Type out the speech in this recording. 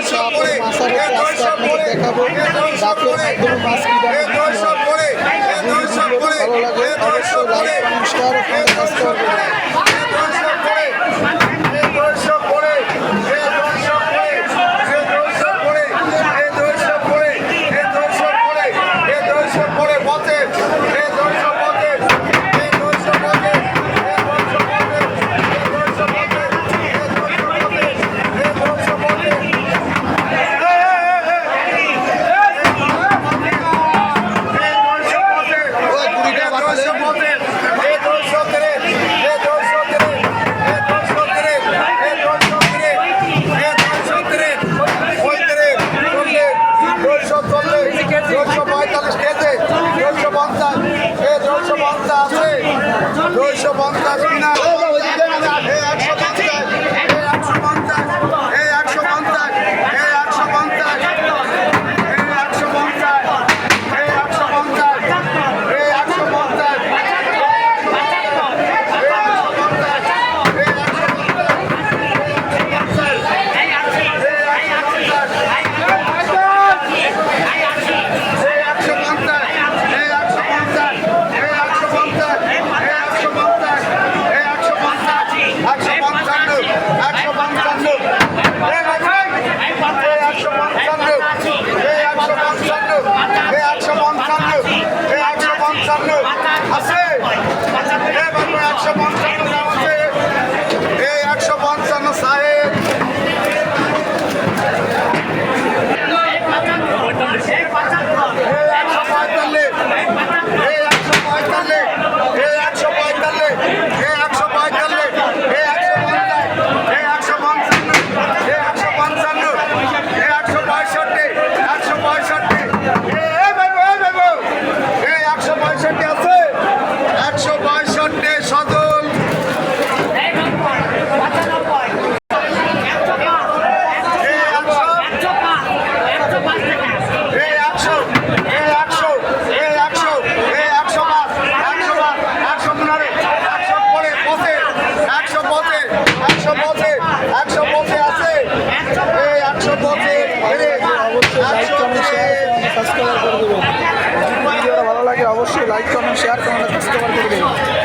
আপনাদের মাছার আজকে আপনাদের দেখাবো ডাকের মাধ্যমে মাছ কীভাবে ভালো লাগে অবশ্যই লাইক কমেন্ট নয়শো পঞ্চাশ কিনা like comment share comment subscribe করে দিন